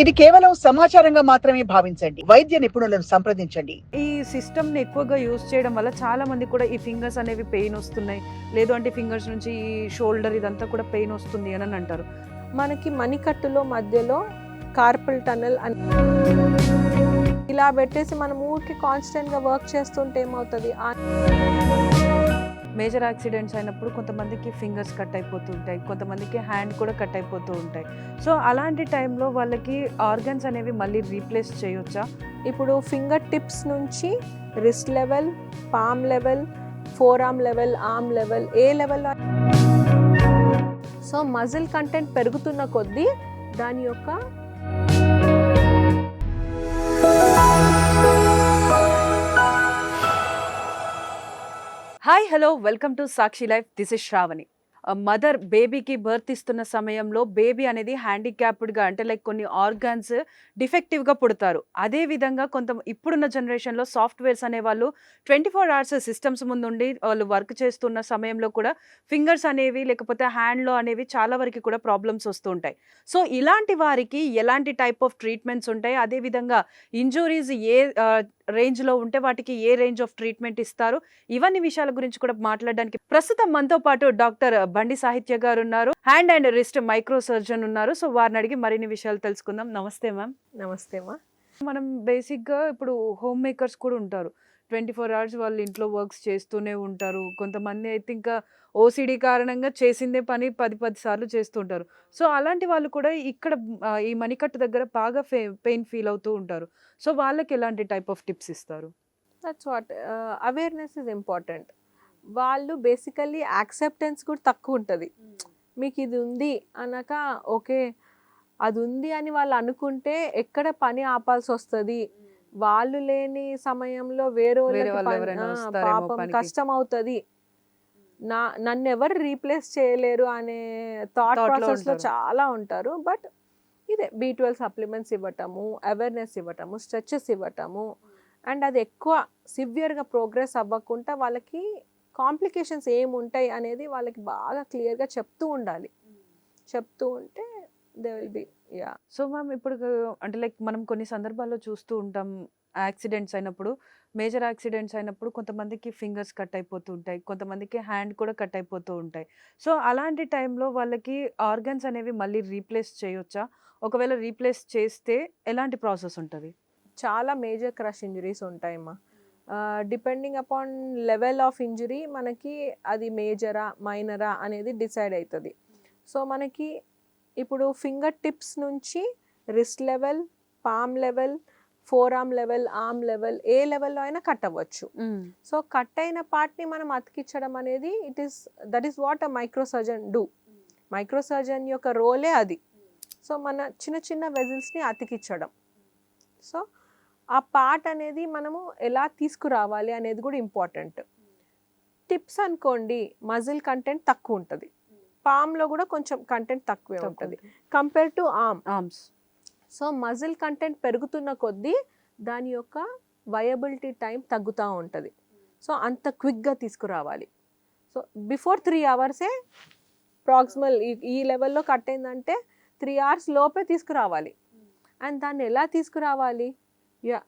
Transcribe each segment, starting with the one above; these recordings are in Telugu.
ఇది కేవలం సమాచారంగా మాత్రమే భావించండి. వైద్య నిపుణులను సంప్రదించండి. ఈ సిస్టమ్ని ఎక్కువగా యూజ్ చేయడం వల్ల చాలా మంది కూడా ఈ ఫింగర్స్ అనేవి పెయిన్ వస్తున్నాయి. లేదు అంటే ఫింగర్స్ నుంచి ఈ షోల్డర్ ఇదంతా కూడా పెయిన్ వస్తుంది అని అంటారు. మనకి మణికట్టులో మధ్యలో కార్పల్ టనల్ అని ఇలా పెట్టేసి మనం ఊరికి కాన్స్టెంట్గా వర్క్ చేస్తుంటే ఏమవుతుంది? ఆ మేజర్ యాక్సిడెంట్స్ అయినప్పుడు కొంతమందికి ఫింగర్స్ కట్ అయిపోతూ ఉంటాయి కొంతమందికి హ్యాండ్ కూడా కట్ అయిపోతూ ఉంటాయి. సో అలాంటి టైంలో వాళ్ళకి ఆర్గన్స్ అనేవి మళ్ళీ రీప్లేస్ చేయొచ్చా? ఇప్పుడు ఫింగర్ టిప్స్ నుంచి wrist level palm level forearm level arm level ఏ లెవెల్ సో మజిల్ కంటెంట్ పెరుగుతున్న కొద్దీ దాని యొక్క hi hello welcome to Sakshi life this is Sravani mother బేబీకి బర్త్ ఇస్తున్న సమయంలో బేబీ అనేది హ్యాండిక్యాప్డ్గా అంటే లైక్ కొన్ని ఆర్గాన్స్ డిఫెక్టివ్గా పుడతారు. అదే విధంగా కొంత ఇప్పుడున్న జనరేషన్లో సాఫ్ట్వేర్స్ అనే వాళ్ళు ట్వంటీ ఫోర్ అవర్స్ సిస్టమ్స్ ముందు ఉండి వాళ్ళు వర్క్ చేస్తున్న సమయంలో కూడా ఫింగర్స్ అనేవి లేకపోతే హ్యాండ్లో అనేవి చాలా వరకు కూడా ప్రాబ్లమ్స్ వస్తూ ఉంటాయి సో ఇలాంటి వారికి ఎలాంటి టైప్ ఆఫ్ ట్రీట్మెంట్స్ ఉంటాయి? అదేవిధంగా ఇంజురీస్ ఏ రేంజ్లో ఉంటే వాటికి ఏ రేంజ్ ఆఫ్ ట్రీట్మెంట్ ఇస్తారు? ఇవన్నీ విషయాల గురించి కూడా మాట్లాడడానికి ప్రస్తుతం మనతో పాటు డాక్టర్ బండి సాహిత్య గారు ఉన్నారు hand and wrist micro surgeon ఉన్నారు. సో వారిని అడిగి మరిన్ని విషయాలు తెలుసుకుందాం. నమస్తే మ్యామ్ నమస్తే మా మనం బేసిక్గా ఇప్పుడు హోమ్ మేకర్స్ కూడా ఉంటారు. ట్వంటీ ఫోర్ అవర్స్ వాళ్ళు ఇంట్లో వర్క్స్ చేస్తూనే ఉంటారు. కొంతమంది అయితే ఇంకా ఓసిడి కారణంగా చేసిందే పని పది పది సార్లు చేస్తుంటారు సో అలాంటి వాళ్ళు కూడా ఇక్కడ ఈ మణికట్టు దగ్గర బాగా పెయిన్ ఫీల్ అవుతూ ఉంటారు. సో వాళ్ళకి ఎలాంటి టైప్ ఆఫ్ టిప్స్ ఇస్తారు? That's what awareness is important వాళ్ళు బేసికల్లీ యాక్సెప్టెన్స్ కూడా తక్కువ ఉంటుంది. మీకు ఇది ఉంది అనక ఓకే అది ఉంది అని వాళ్ళు అనుకుంటే ఎక్కడ పని ఆపాల్సి వస్తుంది వాళ్ళు లేని సమయంలో వేరే పాపం. కష్టం అవుతుంది నా నన్ను ఎవరు రీప్లేస్ చేయలేరు అనే థాట్ Thought లో ప్రాసెస్లో ఉంటారు. చాలా ఉంటారు. బట్ ఇదే బీ ట్వెల్వ్ సప్లిమెంట్స్ ఇవ్వటము అవేర్నెస్ ఇవ్వటము స్ట్రెచెస్ ఇవ్వటము. అండ్ అది ఎక్కువ సివియర్గా ప్రోగ్రెస్ అవ్వకుండా వాళ్ళకి కాంప్లికేషన్స్ ఏముంటాయి అనేది వాళ్ళకి బాగా క్లియర్గా చెప్తూ ఉండాలి. చెప్తూ ఉంటే they will be yeah so ma'am ఇప్పుడు అంటే లైక్ మనం కొన్ని సందర్భాల్లో చూస్తూ ఉంటాం యాక్సిడెంట్స్ అయినప్పుడు మేజర్ యాక్సిడెంట్స్ అయినప్పుడు కొంతమందికి ఫింగర్స్ కట్ అయిపోతూ ఉంటాయి కొంతమందికి హ్యాండ్ కూడా కట్ అయిపోతూ ఉంటాయి. సో అలాంటి టైంలో వాళ్ళకి ఆర్గన్స్ అనేవి మళ్ళీ రీప్లేస్ చేయొచ్చా? ఒకవేళ రీప్లేస్ చేస్తే ఎలాంటి ప్రాసెస్ ఉంటుంది? చాలా major crush injuries ఉంటాయమ్మా depending upon level of injury మనకి అది మేజరా మైనరా అనేది డిసైడ్ అవుతుంది సో మనకి ఇప్పుడు ఫింగర్ టిప్స్ నుంచి wrist level palm level forearm level arm level ఏ లెవెల్లో అయినా కట్ అవ్వచ్చు. సో కట్ అయిన పార్ట్ని మనం అతికించడం అనేది it is that is what a micro surgeon do micro surgeon యొక్క రోలే అది. సో మన చిన్న చిన్న వెజిల్స్ని అతికించడం. సో ఆ పార్ట్ అనేది మనము ఎలా తీసుకురావాలి అనేది కూడా ఇంపార్టెంట్. టిప్స్ అనుకోండి మజిల్ కంటెంట్ తక్కువ ఉంటుంది. పామ్లో కూడా కొంచెం కంటెంట్ తక్కువే ఉంటుంది. Compare to arm arms so muscle content పెరుగుతున్న కొద్దీ దాని యొక్క వయబిలిటీ టైం తగ్గుతూ ఉంటుంది. సో అంత క్విక్గా తీసుకురావాలి. సో బిఫోర్ త్రీ అవర్సే ప్రాక్సిమల్ ఈ లెవెల్లో కట్ అయిందంటే త్రీ అవర్స్ లోపే తీసుకురావాలి. అండ్ దాన్ని ఎలా తీసుకురావాలి?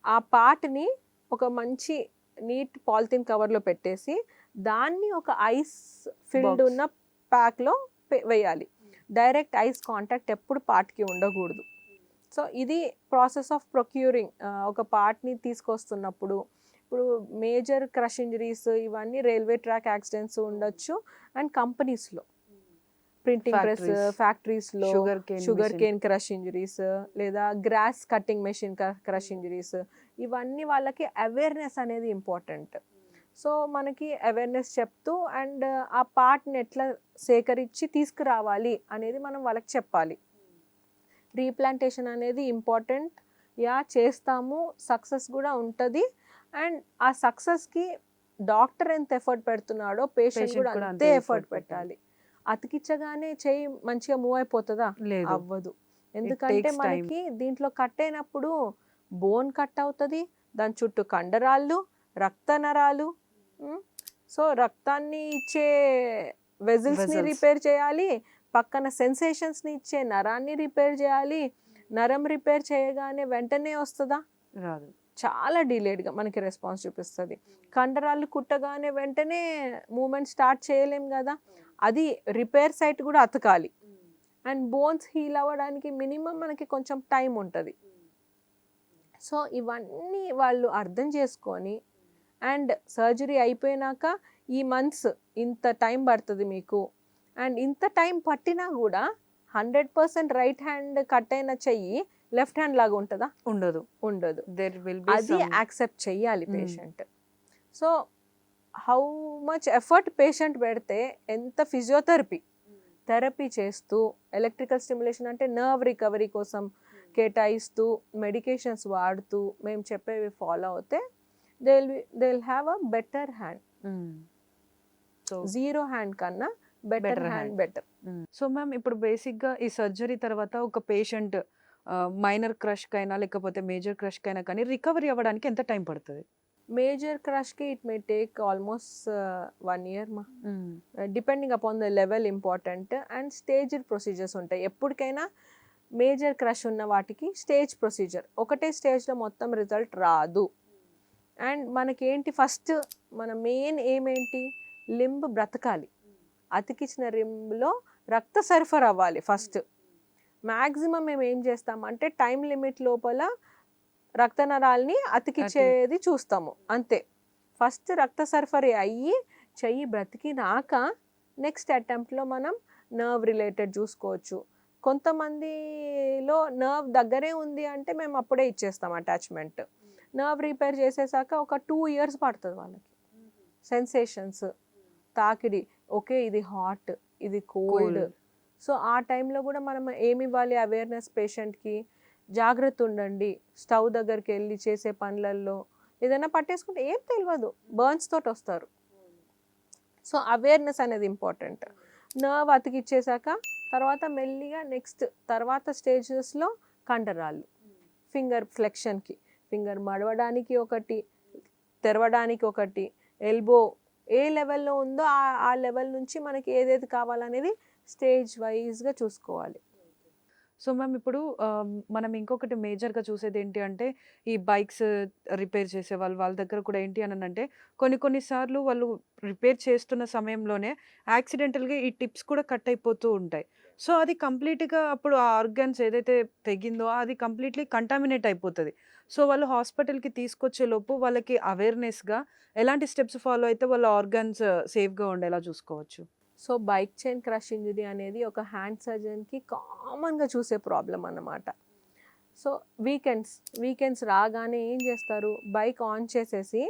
ఆ పార్ట్ని ఒక మంచి నీట్ పాలిథిన్ కవర్లో పెట్టేసి దాన్ని ఒక ఐస్ ఫిల్డ్. ఉన్న ప్యాక్లో వేయాలి. డైరెక్ట్ ఐస్ కాంటాక్ట్ ఎప్పుడు పార్ట్కి ఉండకూడదు. సో ఇది ప్రాసెస్ ఆఫ్ ప్రొక్యూరింగ్. ఒక పార్ట్ని తీసుకొస్తున్నప్పుడు ఇప్పుడు మేజర్ క్రష్ ఇంజరీస్ ఇవన్నీ రైల్వే ట్రాక్ యాక్సిడెంట్స్ ఉండొచ్చు అండ్ కంపెనీస్లో. Printing press Factories. ఫ్యాక్టరీస్లో sugar cane sugar cane crush injuries లేదా grass cutting machine crush injuries ఇవన్నీ వాళ్ళకి అవేర్నెస్ అనేది ఇంపార్టెంట్ సో మనకి అవేర్నెస్ చెప్తూ అండ్ ఆ పార్ట్ని ఎట్లా సేకరించి తీసుకురావాలి అనేది మనం వాళ్ళకి చెప్పాలి. రీప్లాంటేషన్ అనేది ఇంపార్టెంట్ యా చేస్తాము సక్సెస్ కూడా ఉంటుంది. అండ్ ఆ సక్సెస్కి డాక్టర్ ఎంత ఎఫర్ట్ పెడుతున్నాడో పేషెంట్ కూడా అంతే ఎఫర్ట్ పెట్టాలి. అతికిచ్చగానే చేయి మంచిగా మూవ్ అయిపోతుందా? లేదు. అవ్వదు. ఎందుకంటే. మనకి దీంట్లో కట్ అయినప్పుడు బోన్ కట్ అవుతుంది దాని చుట్టూ కండరాళ్ళు రక్త నరాలు సో రక్తాన్ని ఇచ్చే వెజిల్స్ని Vessels. రిపేర్ చేయాలి పక్కన సెన్సేషన్స్ని ఇచ్చే నరాన్ని రిపేర్ చేయాలి నరం రిపేర్ చేయగానే వెంటనే వస్తుందా? రాదు. చాలా డిలేడ్గా మనకి రెస్పాన్స్ చూపిస్తుంది. కండరాలు కుట్టగానే వెంటనే మూమెంట్ స్టార్ట్ చేయలేం కదా? అది రిపేర్ సైట్ కూడా అతకాలి. అండ్ బోన్స్ హీల్ అవ్వడానికి మినిమం మనకి కొంచెం టైం ఉంటుంది. సో ఇవన్నీ వాళ్ళు అర్థం చేసుకొని అండ్ సర్జరీ అయిపోయినాక ఈ మంత్స్ ఇంత టైం పడుతుంది మీకు. అండ్ ఇంత టైం పట్టినా కూడా hundred percent right hand cut అయిన చెయ్యి లెఫ్ట్ హ్యాండ్ లాగా ఉంటుందా? ఉండదు. ఉండదు. దేర్ విల్ అది యాక్సెప్ట్ చెయ్యాలి Hmm. Patient so how much effort patient పెడితే ఎంత ఫిజియోథెరపీ థెరపీ చేస్తూ ఎలక్ట్రికల్ స్టిమ్యులేషన్ అంటే నర్వ్ రికవరీ కోసం కేటాయిస్తూ మెడికేషన్స్ వాడుతూ మేము చెప్పేవి ఫాలో అవుతే they will they will have a better hand so zero hand కన్నా better hand. Better so ma'am ఇప్పుడు బేసిక్గా ఈ సర్జరీ తర్వాత ఒక పేషెంట్ మైనర్ క్రష్ కైనా లేకపోతే మేజర్ క్రష్ కైనా కానీ రికవరీ అవ్వడానికి ఎంత టైం పడుతుంది? Major క్రష్కి it may take almost one year మా depending upon the level important and stage procedures ఉంటాయి. ఎప్పటికైనా మేజర్ క్రష్ ఉన్న వాటికి స్టేజ్ ప్రొసీజర్ ఒకటే స్టేజ్లో మొత్తం రిజల్ట్ రాదు. అండ్ మనకేంటి ఫస్ట్ మన మెయిన్ ఏమేంటి? లింబ్ బ్రతకాలి. అతికిచ్చిన లింబ్లో రక్త సరఫరా అవ్వాలి ఫస్ట్ మ్యాక్సిమం మేము ఏం చేస్తామంటే టైం లిమిట్ లోపల రక్త నరాల్ని అతికిచ్చేది చూస్తాము. అంతే. ఫస్ట్ రక్త సరఫరా అయ్యి చెయ్యి బ్రతికినాక నెక్స్ట్ అటెంప్ట్లో మనం నర్వ్ రిలేటెడ్ చూసుకోవచ్చు. కొంతమందిలో నర్వ్ దగ్గరే ఉంది అంటే మేము అప్పుడే ఇచ్చేస్తాం అటాచ్మెంట్. నర్వ్ రిపేర్ చేసేసాక ఒక టూ ఇయర్స్ పడుతుంది వాళ్ళకి. సెన్సేషన్స్ తాకిడి ఓకే ఇది హాట్ ఇది కోల్డ్. సో ఆ టైంలో కూడా మనం ఏమి ఇవ్వాలి అవేర్నెస్ పేషెంట్కి? జాగ్రత్త ఉండండి స్టవ్ దగ్గరికి వెళ్ళి చేసే పనులలో ఏదైనా పట్టేసుకుంటే ఏం తెలియదు బర్న్స్ తోటి వస్తారు. సో అవేర్నెస్ అనేది ఇంపార్టెంట్. నర్వ్ అతికిచ్చేసాక తర్వాత మెల్లిగా నెక్స్ట్ తర్వాత స్టేజెస్లో కండరాలు ఫింగర్ ఫ్లెక్షన్కి ఫింగర్ మడవడానికి ఒకటి తెరవడానికి ఒకటి ఎల్బో ఏ లెవెల్లో ఉందో ఆ లెవెల్ నుంచి మనకి ఏదేది కావాలనేది స్టేజ్ వైజ్గా చూసుకోవాలి. సో మ్యామ్ ఇప్పుడు ఆ, మనం ఇంకొకటి మేజర్గా చూసేది ఏంటి అంటే ఈ బైక్స్ రిపేర్ చేసే వాళ్ళు వాళ్ళ దగ్గర కూడా ఏంటి అని అంటే కొన్ని కొన్నిసార్లు వాళ్ళు రిపేర్ చేస్తున్న సమయంలోనే యాక్సిడెంటల్గా ఈ టిప్స్ కూడా కట్ అయిపోతూ ఉంటాయి. సో అది కంప్లీట్గా అప్పుడు ఆ ఆర్గాన్స్ ఏదైతే తెగిందో అది కంప్లీట్లీ కంటామినేట్ అయిపోతుంది. సో వాళ్ళు హాస్పిటల్కి తీసుకొచ్చే లోపు వాళ్ళకి అవేర్నెస్గా ఎలాంటి స్టెప్స్ ఫాలో అయితే వాళ్ళ ఆర్గన్స్ సేఫ్గా ఉండేలా చూసుకోవచ్చు? So bike chain crush injury అనేది ఒక హ్యాండ్ సర్జన్కి కామన్గా చూసే ప్రాబ్లం అన్నమాట. సో వీకెండ్స్ వీకెండ్స్ రాగానే ఏం చేస్తారు? బైక్ ఆన్ చేసేసి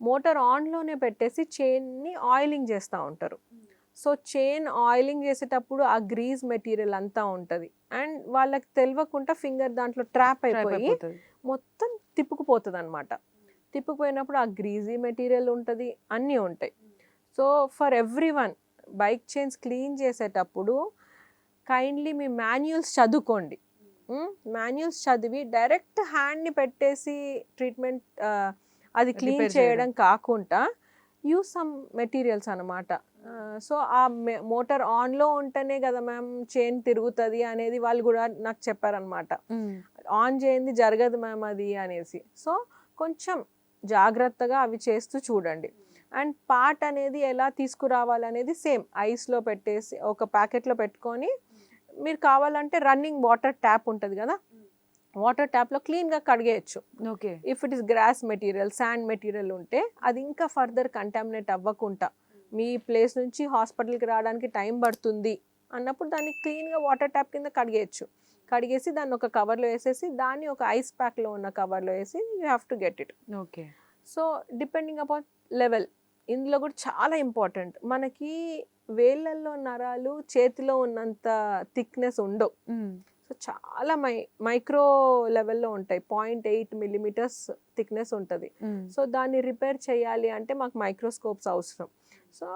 మోటార్ ఆన్లోనే పెట్టేసి చైన్ని ఆయిలింగ్ చేస్తూ ఉంటారు. సో చైన్ ఆయిలింగ్ చేసేటప్పుడు ఆ గ్రీజ్ మెటీరియల్ అంతా ఉంటుంది. అండ్ వాళ్ళకి తెలియకుండా ఫింగర్ దాంట్లో ట్రాప్ అయిపోయి మొత్తం తిప్పుకుపోతుంది అనమాట తిప్పుకుపోయినప్పుడు ఆ గ్రీజీ మెటీరియల్ ఉంటుంది అన్నీ ఉంటాయి. So for everyone bike chains clean చేసేటప్పుడు కైండ్లీ మీ మాన్యువల్స్ చదువుకోండి. మాన్యువల్స్ చదివి డైరెక్ట్ హ్యాండ్ని పెట్టేసి ట్రీట్మెంట్ అది క్లీన్ చేయడం. కాకుండా యూస్ సమ్ మెటీరియల్స్ అనమాట సో ఆ మోటార్ ఆన్లో ఉంటేనే కదా మ్యామ్ చైన్ తిరుగుతుంది అనేది వాళ్ళు కూడా నాకు చెప్పారనమాట ఆన్ చేయండి జరగదు మ్యామ్ అది అనేసి. సో కొంచెం జాగ్రత్తగా అవి చేస్తూ చూడండి. అండ్ పార్ట్ అనేది ఎలా తీసుకురావాలనేది సేమ్. ఐస్లో పెట్టేసి ఒక ప్యాకెట్లో పెట్టుకొని మీరు కావాలంటే రన్నింగ్ వాటర్ ట్యాప్ ఉంటుంది కదా? వాటర్ ట్యాప్లో క్లీన్గా కడిగేయచ్చు. Okay. If it is grass material sand material ఉంటే అది ఇంకా ఫర్దర్ కంటామినేట్ అవ్వకుండా మీ ప్లేస్ నుంచి హాస్పిటల్కి రావడానికి టైం పడుతుంది అన్నప్పుడు దాన్ని క్లీన్గా వాటర్ ట్యాప్ కింద కడిగేయచ్చు. కడిగేసి దాన్ని ఒక కవర్లో వేసేసి దాన్ని ఒక ఐస్ ప్యాక్లో ఉన్న కవర్లో వేసి you have to get it. Okay. So depending upon level. ఇందులో కూడా చాలా ఇంపార్టెంట్. మనకి వేళ్ళల్లో నరాలు చేతిలో ఉన్నంత థిక్నెస్ ఉండవు. సో చాలా మై మైక్రో లెవెల్లో ఉంటాయి. పాయింట్ ఎయిట్ మిల్లీమీటర్స్ థిక్నెస్ ఉంటుంది. సో దాన్ని రిపేర్ చేయాలి అంటే మాకు మైక్రోస్కోప్స్ అవసరం. సో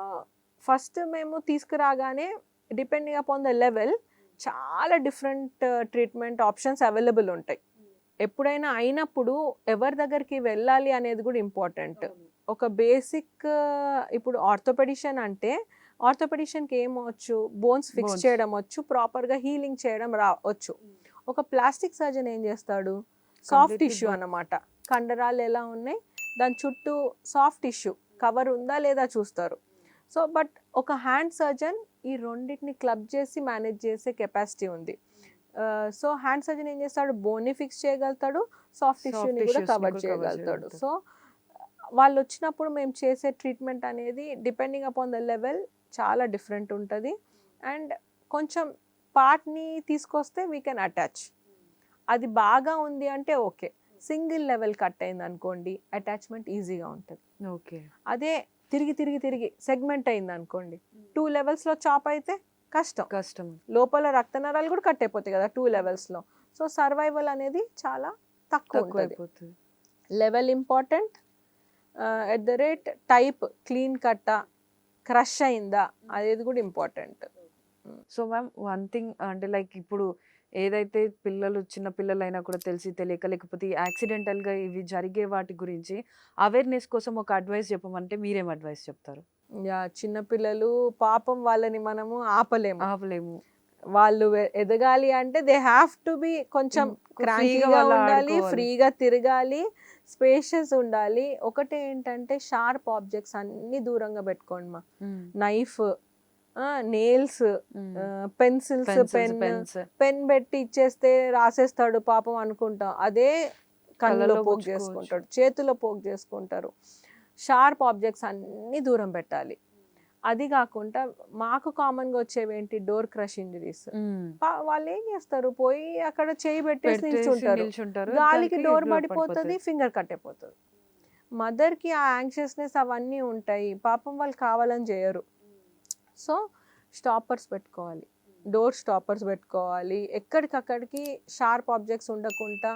ఫస్ట్ మేము తీసుకురాగానే డిపెండింగ్ అపాన్ ద లెవెల్ చాలా డిఫరెంట్ ట్రీట్మెంట్ ఆప్షన్స్ అవైలబుల్ ఉంటాయి. ఎప్పుడైనా అయినప్పుడు ఎవరి దగ్గరికి వెళ్ళాలి అనేది కూడా ఇంపార్టెంట్. ఒక బేసిక్ ఇప్పుడు ఆర్థోపెడిషన్ అంటే ఆర్థోపెడిషన్కి ఏం వచ్చు బోన్స్ ఫిక్స్. చేయడం వచ్చు ప్రాపర్గా హీలింగ్ చేయడం రా వచ్చు ఒక ప్లాస్టిక్ సర్జన్ ఏం చేస్తాడు? సాఫ్ట్ టిష్యూ అన్నమాట. కండరాలు ఎలా ఉన్నాయి? దాని చుట్టూ సాఫ్ట్ టిష్యూ కవర్ ఉందా లేదా చూస్తారు. సో బట్ ఒక హ్యాండ్ సర్జన్ ఈ రెండింటిని క్లబ్ చేసి మేనేజ్ చేసే కెపాసిటీ ఉంది. సో హ్యాండ్ సర్జన్ ఏం చేస్తాడు? బోన్ని ఫిక్స్ చేయగలుగుతాడు సాఫ్ట్ టిష్యూని కూడా కవర్ చేయగలుగుతాడు. సో వాళ్ళు వచ్చినప్పుడు మేము చేసే ట్రీట్మెంట్ అనేది డిపెండింగ్ అపాన్ ద లెవెల్ చాలా డిఫరెంట్ ఉంటుంది. అండ్ కొంచెం పార్ట్ని తీసుకొస్తే వీ కెన్ అటాచ్. అది బాగా ఉంది అంటే ఓకే. సింగిల్ లెవెల్ కట్ అయింది అనుకోండి అటాచ్మెంట్ ఈజీగా ఉంటుంది. ఓకే. అదే తిరిగి తిరిగి తిరిగి సెగ్మెంట్ అయింది అనుకోండి టూ లెవెల్స్లో చాప్ అయితే కష్టం. కష్టం. లోపల రక్తనరాలు కూడా కట్ అయిపోతాయి కదా టూ లెవెల్స్లో. సో సర్వైవల్ అనేది చాలా తక్కువ level important at the rate type clean Katta crush అయిందా? అనేది కూడా important so ma'am one thing అంటే లైక్ ఇప్పుడు ఏదైతే పిల్లలు చిన్న పిల్లలైనా కూడా తెలిసి తెలియక లేకపోతే యాక్సిడెంటల్గా ఇవి జరిగే వాటి గురించి అవేర్నెస్ కోసం ఒక అడ్వైస్ చెప్పమంటే మీరేం అడ్వైస్ చెప్తారు? యా చిన్నపిల్లలు పాపం వాళ్ళని మనము ఆపలేము. ఆపలేము. వాళ్ళు ఎదగాలి అంటే దే హ్యావ్ టు బి కొంచెం క్రాంకీగా వాళ్ళు ఉండాలి. ఫ్రీగా తిరగాలి స్పేషియస్ ఉండాలి. ఒకటి ఏంటంటే షార్ప్ ఆబ్జెక్ట్స్ అన్ని దూరంగా పెట్టుకోండి మా. Knife nails pencils pen pen పెట్టి ఇచ్చేస్తే రాసేస్తాడు పాపం అనుకుంటాం. అదే కళ్ళలో పోక్. చేసుకుంటాడు చేతిలో పోక్ చేసుకుంటారు. షార్ప్ ఆబ్జెక్ట్స్ అన్ని దూరం పెట్టాలి. అది కాకుండా మాకు కామన్గా వచ్చేవి ఏంటి డోర్ క్రష్ ఇంజరీస్. వాళ్ళు ఏం చేస్తారు? పోయి అక్కడ చేయి పెట్టేసి నిల్చుంటారు. గాలికి డోర్ పడిపోతుంది. ఫింగర్ కట్ అయిపోతుంది. మదర్కి ఆ యాంగ్షియస్నెస్ అవన్నీ ఉంటాయి. పాపం వాళ్ళు కావాలని చేయరు. సో స్టాపర్స్ పెట్టుకోవాలి. డోర్ స్టాపర్స్ పెట్టుకోవాలి. ఎక్కడికక్కడికి షార్ప్ ఆబ్జెక్ట్స్ ఉండకుండా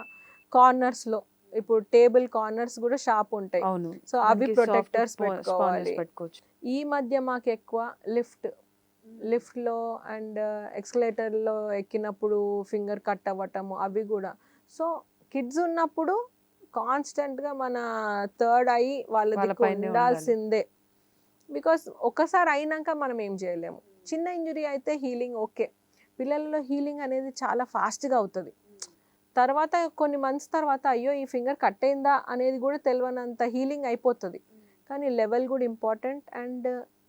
కార్నర్స్లో ఇప్పుడు టేబుల్ కార్నర్స్ కూడా షార్ప్ ఉంటాయి. అవును. సో అవి ప్రొటెక్టర్స్ పెట్టుకోవాలి. పెట్టుకోవచ్చు. ఈ మధ్య మాకు ఎక్కువ లిఫ్ట్ లిఫ్ట్లో అండ్ ఎక్స్కలేటర్లో ఎక్కినప్పుడు ఫింగర్ కట్ అవ్వటము అవి కూడా. సో కిడ్స్ ఉన్నప్పుడు కాన్స్టెంట్గా మన థర్డ్ ఐ వాళ్ళ ఉండాల్సిందే. బికాస్ ఒకసారి అయినాక మనం ఏం చేయలేము. చిన్న ఇంజురీ అయితే హీలింగ్ ఓకే పిల్లలలో హీలింగ్ అనేది చాలా ఫాస్ట్గా అవుతుంది. తర్వాత కొన్ని మంత్స్ తర్వాత అయ్యో ఈ ఫింగర్ కట్ అయిందా అనేది కూడా తెలియనంత హీలింగ్ అయిపోతుంది. కానీ లెవెల్ కూడా ఇంపార్టెంట్ అండ్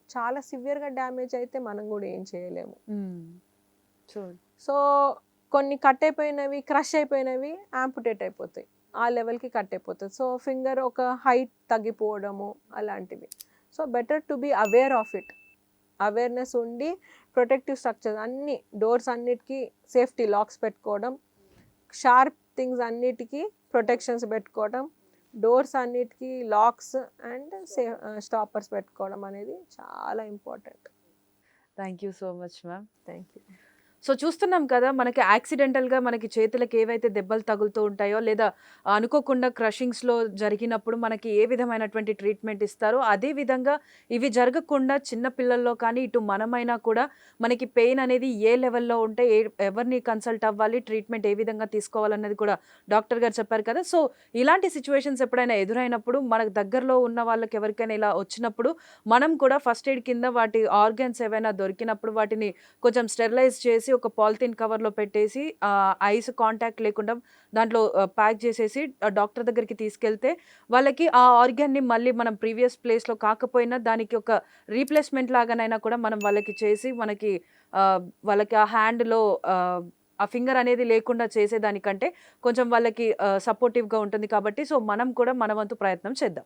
చాలా సివియర్గా డ్యామేజ్ అయితే మనం కూడా ఏం చేయలేము. సో సో కొన్ని కట్ అయిపోయినవి క్రష్ అయిపోయినవి యాంపుటేట్ అయిపోతాయి. ఆ లెవెల్కి కట్ అయిపోతుంది సో ఫింగర్ ఒక హైట్ తగ్గిపోవడము అలాంటివి. So better to be aware of it awareness ఉండి ప్రొటెక్టివ్ స్ట్రక్చర్స్ అన్ని డోర్స్ అన్నిటికీ సేఫ్టీ లాక్స్ పెట్టుకోవడం షార్ప్ థింగ్స్ అన్నిటికీ ప్రొటెక్షన్స్ పెట్టుకోవడం డోర్స్ అన్నిటికీ లాక్స్ అండ్ సే స్టాపర్స్ పెట్టుకోవడం అనేది చాలా important. Thank you so much ma'am. Thank you. So చూస్తున్నాం కదా మనకి యాక్సిడెంటల్గా మనకి చేతులకు ఏవైతే దెబ్బలు తగులుతూ ఉంటాయో లేదా అనుకోకుండా క్రషింగ్స్లో జరిగినప్పుడు మనకి ఏ విధమైనటువంటి ట్రీట్మెంట్ ఇస్తారో అదే విధంగా ఇవి జరగకుండా చిన్న పిల్లల్లో కానీ ఇటు మనమైనా కూడా మనకి పెయిన్ అనేది ఏ లెవెల్లో ఉంటే ఏ ఎవరిని కన్సల్ట్ అవ్వాలి ట్రీట్మెంట్ ఏ విధంగా తీసుకోవాలన్నది కూడా డాక్టర్ గారు చెప్పారు కదా. సో ఇలాంటి సిచ్యువేషన్స్ ఎప్పుడైనా ఎదురైనప్పుడు మనకు దగ్గరలో ఉన్న వాళ్ళకి ఎవరికైనా ఇలా వచ్చినప్పుడు మనం కూడా ఫస్ట్ ఎయిడ్ కింద వాటి ఆర్గన్స్ ఏవైనా దొరికినప్పుడు వాటిని కొంచెం స్టెరిలైజ్ చేసి ఒక పాలిథిన్ కవర్లో పెట్టేసి ఐస్ కాంటాక్ట్ లేకుండా దాంట్లో ప్యాక్ చేసేసి డాక్టర్ దగ్గరికి తీసుకెళ్తే వాళ్ళకి ఆ ఆర్గాన్ని మళ్ళీ మనం ప్రీవియస్ ప్లేస్లో కాకపోయినా దానికి ఒక రీప్లేస్మెంట్ లాగానైనా కూడా మనం వాళ్ళకి చేసి మనకి వాళ్ళకి ఆ హ్యాండ్లో ఆ ఫింగర్ అనేది లేకుండా చేసేదానికంటే కొంచెం వాళ్ళకి సపోర్టివ్గా ఉంటుంది కాబట్టి సో మనం కూడా మన వంతు ప్రయత్నం చేద్దాం.